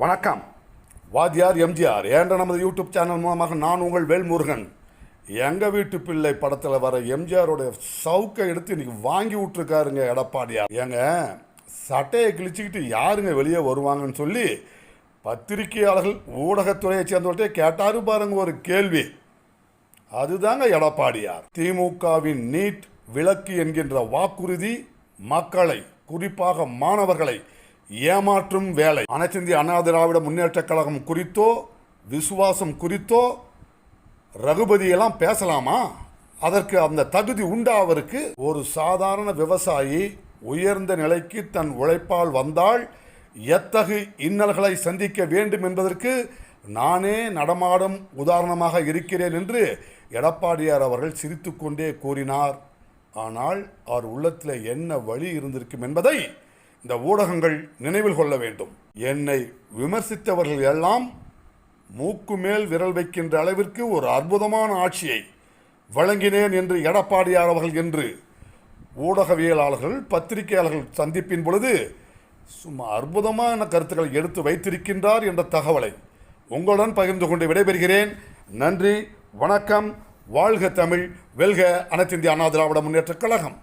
வணக்கம். வாத்தியார் எம்ஜிஆர் என்ற நமது யூடியூப் சேனல் மூலமாக நான் உங்கள் வேல்முருகன். எங்கள் வீட்டு பிள்ளை படத்தில் வர எம்ஜிஆரோடைய சவுக்கை எடுத்து இன்றைக்கி வாங்கி விட்ருக்காருங்க எடப்பாடியார். ஏங்க சட்டையை கிழிச்சிக்கிட்டு யாருங்க வெளியே வருவாங்கன்னு சொல்லி பத்திரிகையாளர்கள் ஊடகத்துறையை சேர்ந்தவர்கிட்டே கேட்டாரு பாருங்க ஒரு கேள்வி. அதுதாங்க எடப்பாடியார். திமுகவின் நீட் விலக்கு என்கின்ற வாக்குறுதி மக்களை குறிப்பாக மாணவர்களை ஏமாற்றும் வேலை. அனைத்திந்திய அண்ணா திராவிட முன்னேற்றக் கழகம் குறித்தோ விசுவாசம் குறித்தோ ரகுபதியெல்லாம் பேசலாமா? அதற்கு அந்த தகுதி உண்டா அவருக்கு? ஒரு சாதாரண விவசாயி உயர்ந்த நிலைக்கு தன் உழைப்பால் வந்தால் எத்தகு இன்னல்களை சந்திக்க வேண்டும் என்பதற்கு நானே நடமாடும் உதாரணமாக இருக்கிறேன் என்று எடப்பாடியார் அவர்கள் சிரித்துக்கொண்டே கூறினார். ஆனால் அவர் உள்ளத்தில் என்ன வழி இருந்திருக்கும் என்பதை இந்த ஊடகங்கள் நினைவில் கொள்ள வேண்டும். என்னை விமர்சித்தவர்கள் எல்லாம் மூக்கு மேல் விரல் வைக்கின்ற அளவிற்கு ஒரு அற்புதமான ஆட்சியை வழங்கினேன் என்று எடப்பாடியார் அவர்கள் என்று ஊடகவியலாளர்கள் பத்திரிகையாளர்கள் சந்திப்பின் பொழுது சும்மா அற்புதமான கருத்துக்களை எடுத்து வைத்திருக்கின்றார் என்ற தகவலை உங்களுடன் பகிர்ந்து கொண்டு விடைபெறுகிறேன். நன்றி வணக்கம். வாழ்க தமிழ் வெல்க அனைத்திந்திய அண்ணா திராவிட முன்னேற்றக் கழகம்.